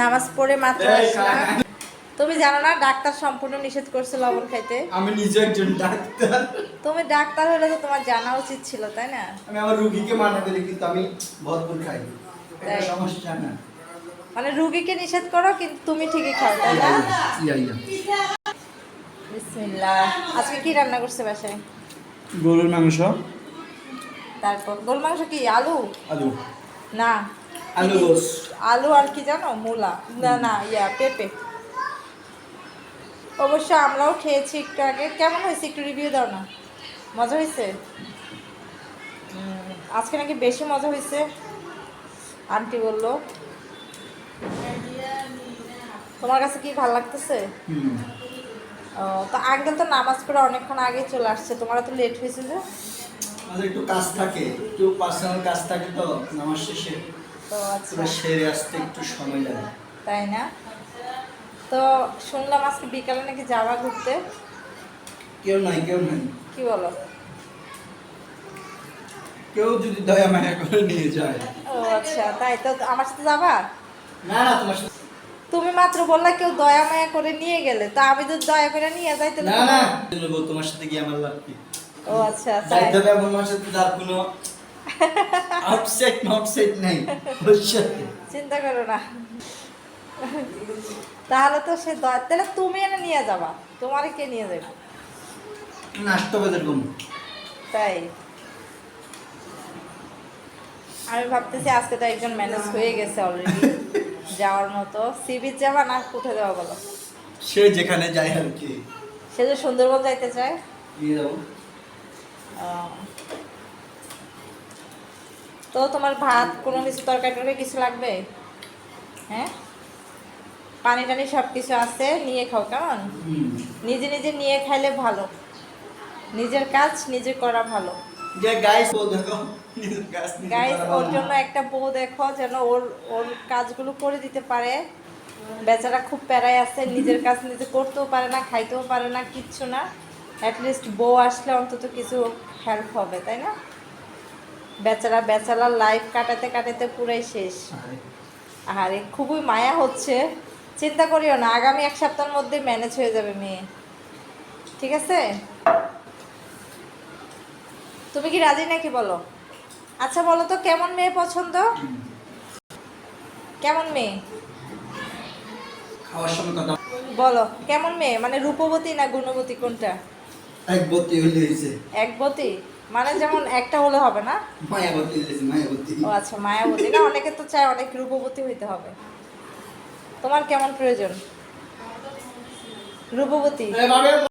নামাজ পড়ে মাত্র। তুমি জানো না ডাক্তার সম্পূর্ণ নিষেধ করছে লবণ খাইতে। আমি নিজে একজন ডাক্তার। তুমি ডাক্তার হলে তো তোমার জানা উচিত ছিল তাই না? আমি আমার রুগীকে মানা করি কিন্তু আমি ভরপুর খাই। এটা সমস্যা না। মানে রুগীকে নিষেধ করো কিন্তু তুমি ঠিকই খাও তাই না? ইয়া ইয়া। বিসমিল্লাহ। আজকে কি রান্না করছে বাসায়? গরুর মাংস। তারপর গোল মাংস কি আলু? আলু। না। আলু আলু আর কি জানো? মূলা। না না ইয়া পেঁপে। অবশ্য আমরাও খেয়েছি একটু আগে। কেমন হয়েছে? একটু রিভিউ দাও না। মজা হয়েছে? আজকে নাকি বেশি মজা হয়েছে। আন্টি বলল। তোমার কাছে কি ভালো লাগতেছে? ও, তো আঙ্কেল তো নামাজ পড়ে অনেকক্ষণ আগে চলে আসছে। তোমার তো লেট হয়েছে যে। একটু কাজ থাকে। একটু পার্সোনাল কাজ থাকে তো নামাজ শেষে। তো আচ্ছা সেরে আসতে একটু সময় লাগে। তাই না? তো শুনলাম আজকে বিকালে নাকি যাওয়া ঘুরতে। কেউ নাই কেউ নাই। কি বলো? কেউ যদি দয়া মায়া করে নিয়ে যায়। ও আচ্ছা তাই তো। আমার সাথে যাবা? না না তোমার সাথে তুমি মাত্র বললা কেউ দয়া মায়া করে নিয়ে গেলে। তো আমি তো দয়া করে নিয়ে যাইতে না না তোমার সাথে গিয়ে আমার কি? ও আচ্ছা তাই। যাইতে হবে এমন মানুষের সাথে যার কোনো আউটসাইড আউটসাইড নাই। চিন্তা করো না। তাহলে তো সে তাহলে তুমি এনে নিয়ে যাবা। তোমার কে নিয়ে যাবে? নাস্তা বাজার কম তাই? আমি ভাবতেছি আজকে তো একজন ম্যানেজ হয়ে গেছে অলরেডি যাওয়ার মতো। সি বিচ যাবা না কোথায় যাওয়া বলো? সে যেখানে যায় আর কি। সে যে সুন্দরবন যাইতে চায়? নিয়ে যাব। তো তোমার ভাত কোনো কিছু তরকারি টরকারি কিছু লাগবে? হ্যাঁ? পানি টানি সব কিছু আছে নিয়ে খাও কেমন? নিজে নিজে নিয়ে খাইলে ভালো। নিজের কাজ নিজে করা ভালো। গাইস ওর জন্য একটা বউ দেখো যেন ওর ওর কাজগুলো করে দিতে পারে। বেচারা খুব প্যারায় আছে নিজের কাজ নিজে করতেও পারে না খাইতেও পারে না কিচ্ছু না। অ্যাটলিস্ট বউ আসলে অন্তত কিছু হেল্প হবে তাই না? বেচারা বেচারার লাইফ কাটাতে কাটাতে পুরাই শেষ। আরে, খুবই মায়া হচ্ছে। চিন্তা করিও না আগামী এক সপ্তাহের মধ্যে ম্যানেজ হয়ে যাবে মেয়ে। ঠিক আছে? তুমি কি রাজি নাকি বলো? আচ্ছা বলো তো কেমন মেয়ে পছন্দ? কেমন মেয়ে? বলো। কেমন মেয়ে? মানে রূপবতী না গুণবতী কোনটা? এক বত্তি হইলে একবতী? মানে যেমন একটা হলে হবে না? মায়াবতী মায়াবতী। ও আচ্ছা মায়াবতী। না অনেকে তো চায় অনেক রূপবতী হইতে হবে। তোমার কেমন প্রয়োজন? রূপবতী?